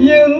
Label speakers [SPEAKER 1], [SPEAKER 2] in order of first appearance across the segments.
[SPEAKER 1] You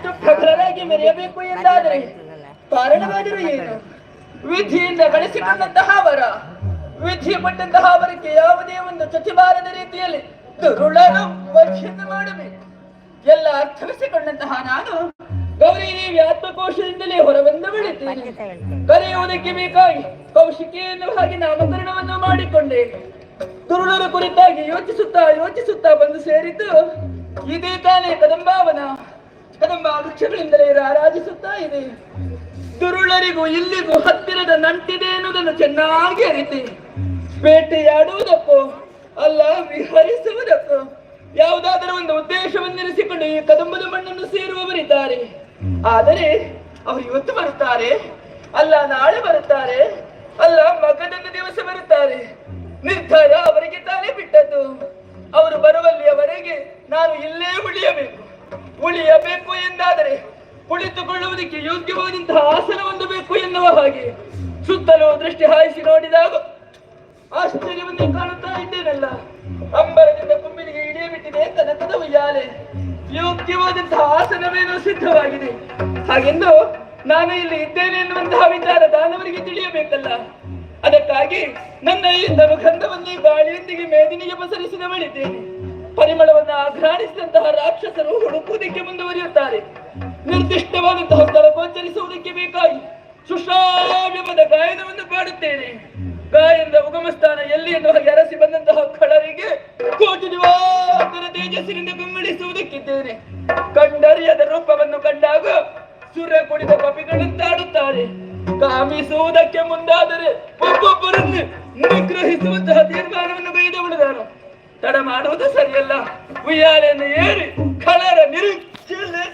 [SPEAKER 1] ಇಷ್ಟು ಪ್ರಬಲರಾಗಿ ಮೆರೆಯಬೇಕು ಎಂದಾದರೆ ಕಾರಣವಾದರೂ ಏನು? ವಿಧಿಯಿಂದ ಗಳಿಸಿಕೊಂಡಂತಹ ವರ, ವಿಧಿ ಪಟ್ಟಂತಹ ವರಕ್ಕೆ ಯಾವುದೇ ಒಂದು ಚಚಿಬಾರದ ರೀತಿಯಲ್ಲಿ ದುರುಳನು ವಶಿಯನ್ನು ಮಾಡಬೇಕು. ಎಲ್ಲ ಅರ್ಥವಿಸಿಕೊಂಡಂತಹ ನಾನು ಗೌರಿ ದೇವಿ ಆತ್ಮಕೋಶದಿಂದಲೇ ಹೊರಬಂದು
[SPEAKER 2] ಬಿಡುತ್ತೇನೆ
[SPEAKER 1] ಕರೆಯುವುದಕ್ಕೆ ಬೇಕಾಗಿ ಕೌಶಿಕೆಯನ್ನು ಹಾಗೆ ನಾಮಕರಣವನ್ನು ಮಾಡಿಕೊಂಡೆ. ದುರುಳರ ಕುರಿತಾಗಿ ಯೋಚಿಸುತ್ತಾ ಯೋಚಿಸುತ್ತಾ ಬಂದು ಸೇರಿದ್ದು ಇದೇ ತಾನೇ ಕದಂಬಾವನ. ಕದಂಬ ವೃಕ್ಷಗಳಿಂದಲೇ ರಾರಾಜಿಸುತ್ತಾ ಇದೆ. ದುರುಳರಿಗೂ ಇಲ್ಲಿಗೂ ಹತ್ತಿರದ ನಂಟಿದೆ ಎನ್ನುವುದನ್ನು ಚೆನ್ನಾಗಿ ಅರಿತಿ. ಬೇಟೆಯಾಡುವುದಕ್ಕೂ ಅಲ್ಲ ವಿಹರಿಸುವುದಕ್ಕೂ ಯಾವುದಾದರೂ ಒಂದು ಉದ್ದೇಶವನ್ನಿರಿಸಿಕೊಂಡು ಈ ಕದಂಬದ ಮಣ್ಣನ್ನು ಸೇರುವವರಿದ್ದಾರೆ. ಆದರೆ ಅವರು ಇವತ್ತು ಬರುತ್ತಾರೆ ಅಲ್ಲ ನಾಳೆ ಬರುತ್ತಾರೆ ಅಲ್ಲ ಮಗದೊಂದು ದಿವಸ ಬರುತ್ತಾರೆ. ನಿರ್ಧಾರ ಅವರಿಗೆ ತಾನೇ ಬಿಟ್ಟದ್ದು. ಅವರು ಬರುವಲ್ಲಿಯವರೆಗೆ ನಾನು ಇಲ್ಲೇ ಉಳಿಯಬೇಕು. ಉಳಿಯಬೇಕು ಎಂದಾದರೆ ಕುಳಿತುಕೊಳ್ಳುವುದಕ್ಕೆ ಯೋಗ್ಯವಾದಂತಹ ಆಸನವೊಂದು ಬೇಕು ಎನ್ನುವ ಹಾಗೆ ಸುತ್ತಲೂ ದೃಷ್ಟಿ ಹಾಯಿಸಿ ನೋಡಿದಾಗ ಆಶ್ಚರ್ಯವನ್ನೇ ಕಾಣುತ್ತಾ ಇದ್ದೇನಲ್ಲ? ಅಂಬರದಿಂದ ಕುಂಬಿಲಿಗೆ ಇಡೇ ಬಿಟ್ಟಿದೆ ಕನಕದ ಉಯ್ಯಾಲೆ. ಯೋಗ್ಯವಾದಂತಹ ಆಸನವೇನೋ ಸಿದ್ಧವಾಗಿದೆ. ಹಾಗೆಂದು ನಾನು ಇಲ್ಲಿ ಇದ್ದೇನೆ ಎನ್ನುವಂತಹ ವಿಚಾರ ದಾನವರಿಗೆ ತಿಳಿಯಬೇಕಲ್ಲ. ಅದಕ್ಕಾಗಿ ನನ್ನ ಈ ಧನುಗಂಧವನ್ನೇ ಗಾಳಿಯೊಂದಿಗೆ ಮೇದಿನಿಗೆ ಪಸರಿಸಿದ ಬಳಿದ್ದೇನೆ ಪರಿಮಳವನ್ನ ಆಘ್ರಾಣಿಸಿದಂತಹ ರಾಕ್ಷಸರು ಹುಡುಕುವುದಕ್ಕೆ ಮುಂದುವರಿಯುತ್ತಾರೆ. ನಿರ್ದಿಷ್ಟವಾದಂತಹ ಸ್ಥಳ ಗೋಚರಿಸುವುದಕ್ಕೆ ಬೇಕಾಗಿ ಸುಶ್ರಾವ್ಯವಾದ ಗಾಯನವನ್ನು ಪಾಡುತ್ತೇನೆ. ಗಾಯನದ ಉಗಮ ಸ್ಥಾನ ಎಲ್ಲಿ ಎನ್ನುವ ಅರಸಿ ಬಂದಂತಹ ಖಳರಿಗೆ ಕೋಟಿ ದಿವಾಕರ ತೇಜಸ್ಸಿನಿಂದ ಬೆಂಬಲಿಸುವುದಕ್ಕಿದ್ದೇನೆ. ಕಂಡರಿಯದ ರೂಪವನ್ನು ಕಂಡಾಗ ಸುರ ಕುಡಿದ ಕಪಿಗಳಂತಾಡುತ್ತಾರೆ ಕಾಮಿಸುವುದಕ್ಕೆ ಮುಂದಾದರೆ ಒಬ್ಬೊಬ್ಬರನ್ನು ನಿಗ್ರಹಿಸುವಂತಹ ತೀರ್ಮಾನವನ್ನು ನಾನು ತಡ ಮಾಡುವುದು ಸರಿಯಲ್ಲ. ಉಯ್ಯಾಲೆಯನ್ನು ಏರಿ ಕಳರ ನಿರೀಕ್ಷೆಯಲ್ಲಿ